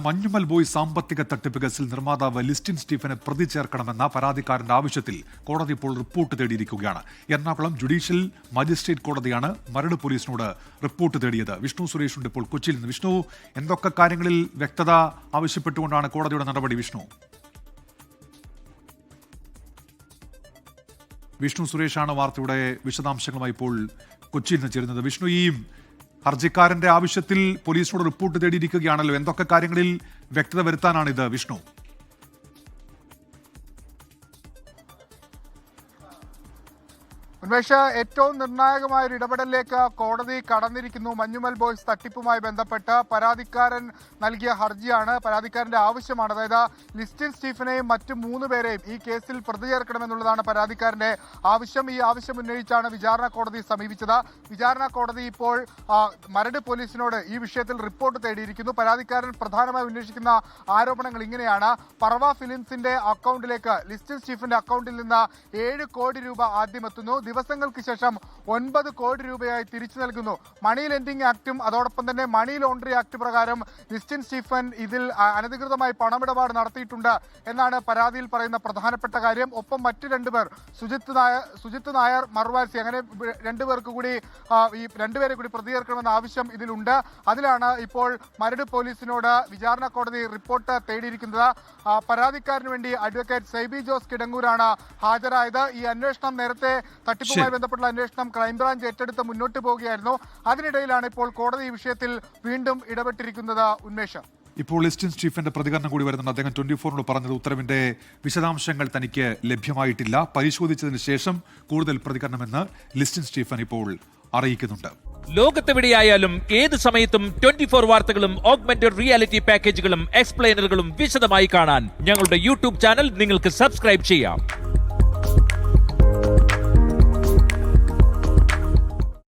Manjummel boy സാമ്പത്തിക തട്ടിപ്പ് കേസിൽ നിർമ്മാതാവ് ലിസ്റ്റിൻ സ്റ്റീഫനെ പ്രതി ചേർക്കണമെന്ന പരാതിക്കാരന്റെ ആവശ്യത്തിൽ കോടതി ഇപ്പോൾ റിപ്പോർട്ട് തേടിയിരിക്കുകയാണ്. എറണാകുളം ജുഡീഷ്യൽ മജിസ്ട്രേറ്റ് കോടതിയാണ് മരട് പോലീസിനോട് റിപ്പോർട്ട് തേടിയത്. വിഷ്ണു സുരേഷുണ്ട് ഇപ്പോൾ കൊച്ചിയിൽ നിന്ന്. വിഷ്ണു എന്തൊക്കെ കാര്യങ്ങളിൽ വ്യക്തത ആവശ്യപ്പെട്ടുകൊണ്ടാണ് കോടതിയുടെ നടപടി വിഷ്ണു? വിഷ്ണു സുരേഷാണ് വാർത്തയുടെ വിശദാംശങ്ങളുമായി ഇപ്പോൾ കൊച്ചിയിൽ നിന്ന് ചേരുന്നത്. വിഷ്ണു ഈ ഹർജിക്കാരന്റെ ആവശ്യത്തിൽ പോലീസിനോട് റിപ്പോർട്ട് തേടിയിരിക്കുകയാണല്ലോ. എന്തൊക്കെ കാര്യങ്ങളിൽ വ്യക്തത വരുത്താനാണ് ഇത് വിഷ്ണു? ഉന്മേഷ ഏറ്റവും നിർണായകമായ ഒരു ഇടപെടലിലേക്ക് കോടതി കടന്നിരിക്കുന്നു. മഞ്ഞുമൽ ബോയ്സ് തട്ടിപ്പുമായി ബന്ധപ്പെട്ട് പരാതിക്കാരൻ നൽകിയ ഹർജിയാണ് പരാതിക്കാരന്റെ ആവശ്യമാണ്. അതായത് ലിസ്റ്റിൻ സ്റ്റീഫനെയും മറ്റു മൂന്ന് പേരെയും ഈ കേസിൽ പ്രതി ചേർക്കണമെന്നുള്ളതാണ് പരാതിക്കാരന്റെ ആവശ്യം. ഈ ആവശ്യം ഉന്നയിച്ചാണ് വിചാരണ കോടതി സമീപിച്ചത്. വിചാരണ കോടതി ഇപ്പോൾ മരട് പോലീസിനോട് ഈ വിഷയത്തിൽ റിപ്പോർട്ട് തേടിയിരിക്കുന്നു. പരാതിക്കാരൻ പ്രധാനമായി ഉന്നയിക്കുന്ന ആരോപണങ്ങൾ ഇങ്ങനെയാണ്. പർവ ഫിലിംസിന്റെ അക്കൗണ്ടിലേക്ക് ലിസ്റ്റിൻ സ്റ്റീഫന്റെ അക്കൗണ്ടിൽ നിന്ന് ഏഴ് കോടി രൂപ ആദ്യം എത്തുന്നു. ദിവസങ്ങൾക്ക് ശേഷം ഒൻപത് കോടി രൂപയായി തിരിച്ചു നൽകുന്നു. മണി ലെൻഡിംഗ് ആക്ടും അതോടൊപ്പം തന്നെ മണി ലോണ്ടറി ആക്ട് പ്രകാരം ലിസ്റ്റിൻ സ്റ്റീഫൻ ഇതിൽ അനധികൃതമായി പണമിടപാട് നടത്തിയിട്ടുണ്ട് എന്നാണ് പരാതിയിൽ പറയുന്ന പ്രധാനപ്പെട്ട കാര്യം. ഒപ്പം മറ്റു രണ്ടുപേർ സുജിത്ത് നായർ സുജിത്ത് നായർ മറുവാസി അങ്ങനെ രണ്ടുപേർക്ക് കൂടി ഈ രണ്ടുപേരെ കൂടി പ്രതികരിക്കണമെന്ന ആവശ്യം ഇതിലുണ്ട്. അതിലാണ് ഇപ്പോൾ മരട് പോലീസിനോട് വിചാരണ കോടതി റിപ്പോർട്ട് തേടിയിരിക്കുന്നത്. പരാതിക്കാരന് വേണ്ടി അഡ്വക്കേറ്റ് സൈബി ജോസ് കിടങ്ങൂരാണ് ഹാജരായത്. ഈ അന്വേഷണം നേരത്തെ തട്ടിപ്പുമായി ബന്ധപ്പെട്ട ബന്ധപ്പെട്ടുള്ള അന്വേഷണം ക്രൈംബ്രാഞ്ച് ഏറ്റെടുത്ത് മുന്നോട്ട് പോവുകയായിരുന്നു അതിനിടയിലാണ് ഇപ്പോൾ കോടതി ഈ വിഷയത്തിൽ വീണ്ടും ഇടപെട്ടിരിക്കുന്നത് ഉന്മേഷം. ഇപ്പോൾ ലിസ്റ്റിൻ സ്റ്റീഫന്റെ പ്രതികരണം കൂടി വരുന്നുണ്ട്. അദ്ദേഹം ട്വന്റി ഫോറിനോട് പറഞ്ഞത് ഉത്തരവിന്റെ വിശദാംശങ്ങൾ തനിക്ക് ലഭ്യമായിട്ടില്ല. പരിശോധിച്ചതിന് ശേഷം കൂടുതൽ പ്രതികരണമെന്ന് ലിസ്റ്റിൻ സ്റ്റീഫൻ ഇപ്പോൾ അറിയിക്കുന്നുണ്ട്. ലോകത്തെവിടെയായാലും ഏത് സമയത്തും ട്വന്റി ഫോർ വാർത്തകളും ഓഗ്മെന്റഡ് റിയാലിറ്റി പാക്കേജുകളും എക്സ്പ്ലെയിനറുകളും വിശദമായി കാണാൻ ഞങ്ങളുടെ യൂട്യൂബ് ചാനൽ നിങ്ങൾക്ക് സബ്സ്ക്രൈബ് ചെയ്യാം.